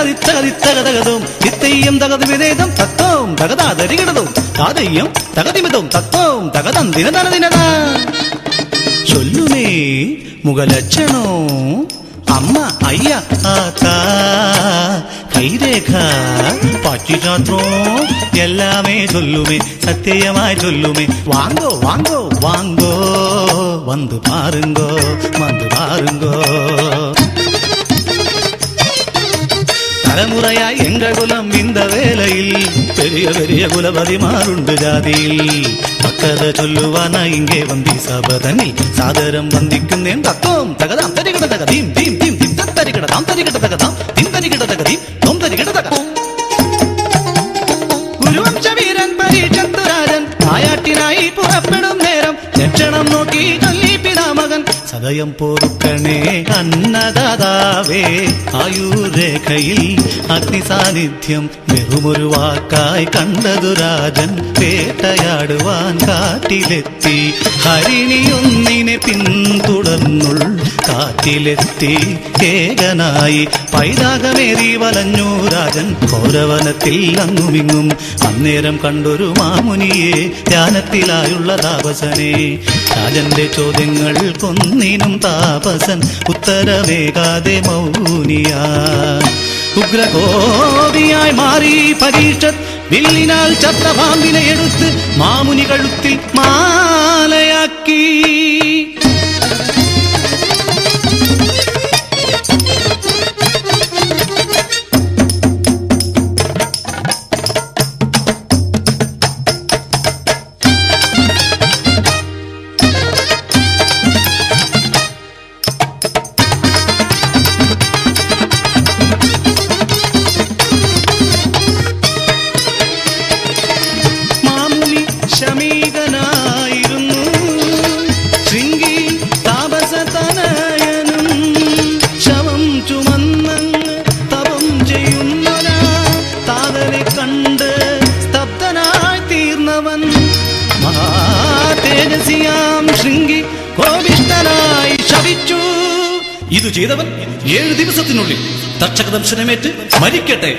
தகதி தகதி தகதகதும். சித்தையும் தகது விதேதம் தத்தோம் தகதா தரிகிடதும் தாதையும் தகதிமிதும் தத்தோம் தகதம் தினதன தினதா. சொல்லுமே முகலட்சணம் அம்மா ஐயா ஆத்தா கைரேகா பாச்சிஜாத்திரம் எல்லாமே சொல்லுமே சத்தியமாய் சொல்லுமே. வாங்கோ வாங்கோ வாங்கோ வந்து பாருங்கோ வந்து பாருங்கோ. തലമുറയായി എന്റെ കുലം ഇന്ന വേലയിൽ. പെരിയ പെരിയ കുലപതിമാരുണ്ട് ജാതിയിൽ. പക്കത ചൊല്ലുവാനാ ഇങ്ങേ വന്തി സബതനിൽ സാദരം വന്ദിക്കുന്നേ തത്വം തകതാം. തരികട തകതീം തീം തീം തിം തരികട തരികട തകതാം തിം തരികട തകതീം തോം തരികട തക ഗുരുവംശ പരീക്ഷത്തുരാജൻ. ആയാട്ടിനായി പുറപ്പെടും നേരം. ലക്ഷണം നോക്കി ചൊല്ലി പൊറുക്കണേ അന്നദാതാവേ. ആയുരേഖയിൽ അഗ്നി സാന്നിധ്യം വെറുമൊരു വാക്കായി കണ്ടതു രാജൻ വേട്ടയാടുവാൻ കാട്ടിലെത്തി ഹരിണിയൊന്നിനെ പിന്തുടർന്നുൾ കാറ്റിലെത്തി. ഏകനായി പൈതാകമേറി വലഞ്ഞു രാജൻ ഘോരവനത്തിൽ അങ്ങുമിങ്ങും. അന്നേരം കണ്ടൊരു മാമുനിയെ ധ്യാനത്തിലായുള്ള താപസനെ രാജന്റെ ചോദ്യങ്ങൾ കൊന്നിനും താപസൻ ഉത്തരമേകാതെ മൗനിയാ. ഉഗ്രകോപിയായി മാറി പരീക്ഷത് വില്ലിനാൽ ചത്ത പാമ്പിനെ എടുത്ത് മാമുനി കഴുത്തിൽ മാലയാക്കി. ശമീകനായിരുന്നു. ശൃംഗി താപസതനയനും ശവം ചുമന്നങ്ങ് തപം ചെയ്യുന്നവനാ താതനെ കണ്ട് സ്തബ്ധനായി തീർന്നവൻ മഹാതേജസിയാം ശൃംഗി കോപിഷ്ടനായി ശവിച്ചു ഇത് ചെയ്തവൻ ഏഴ് ദിവസത്തിനുള്ളിൽ തക്ഷക ദംശനമേറ്റ് മരിക്കട്ടെ.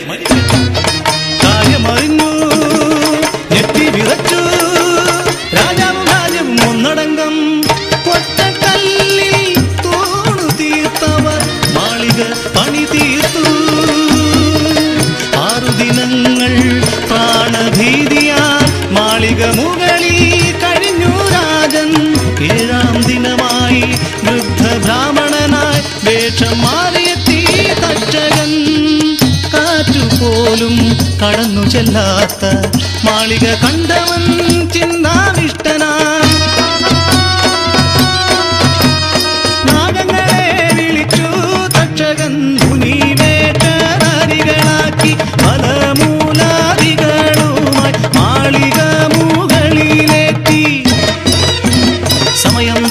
കാര്യമറിഞ്ഞു കടന്നു ചെല്ലാത്ത മാളിക കണ്ടവൻ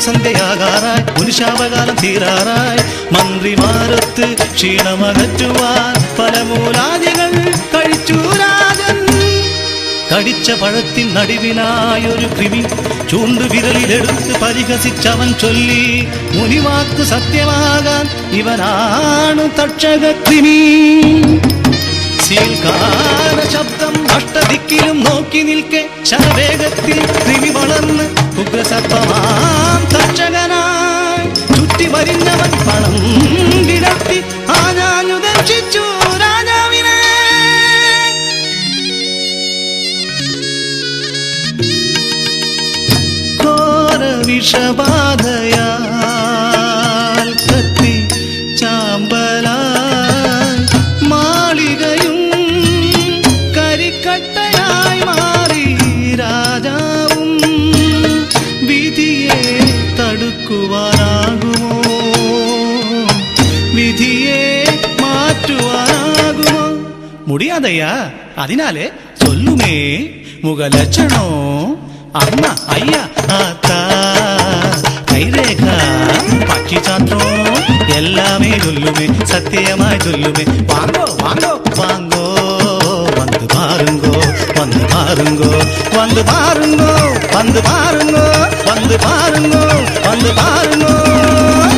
സന്ധ്യയാകാറായി പുരുഷാപകാലം തീരാറായി. മന്ത്രിമാരത്ത് ക്ഷീണമകറ്റുവാൻ കഴിച്ചു രാജൻ കടിച്ച പഴത്തിൻ നടുവിലായൊരു കൃമി ചൂണ്ടുവിരലിലെടുത്ത് പരിഹസിച്ചവൻ ചൊല്ലി മുനിവാക്ക് സത്യമാകാൻ ഇവനാണ് തക്ഷക കൃമി. സീൽകാല ശബ്ദം അഷ്ടദിക്കിലും നോക്കി നിൽക്കെ ശരവേഗത്തിൽ കൃമി വളർന്ന് ഉഗ്രസർപ്പമാം വിഷബാധയാൽ കത്തി ചാമ്പലായി മാളികയും കരിക്കട്ടയായി മാറി രാജാവും വിധിയെ തടുക്കുവാനാകുമോ? വിധിയെ മാറ്റുവാനാകുമോ? മുടിയാതയ്യാ അതിനാലെ ചൊല്ലുമേ മുഖലക്ഷണോ? അമ്മ അയ്യ ആ കൈരേഖ சாத்துறோம் எல்லாமே சொல்லுமே சத்தியமாய் சொல்லுமே. வாங்கோ வாங்கோ. வாங்கோ வந்து பாருங்கோ வந்து பாருங்கோ. வந்து பாருங்கோ வந்து பாருங்கோ வந்து பாருங்கோ வந்து பாருங்கோ.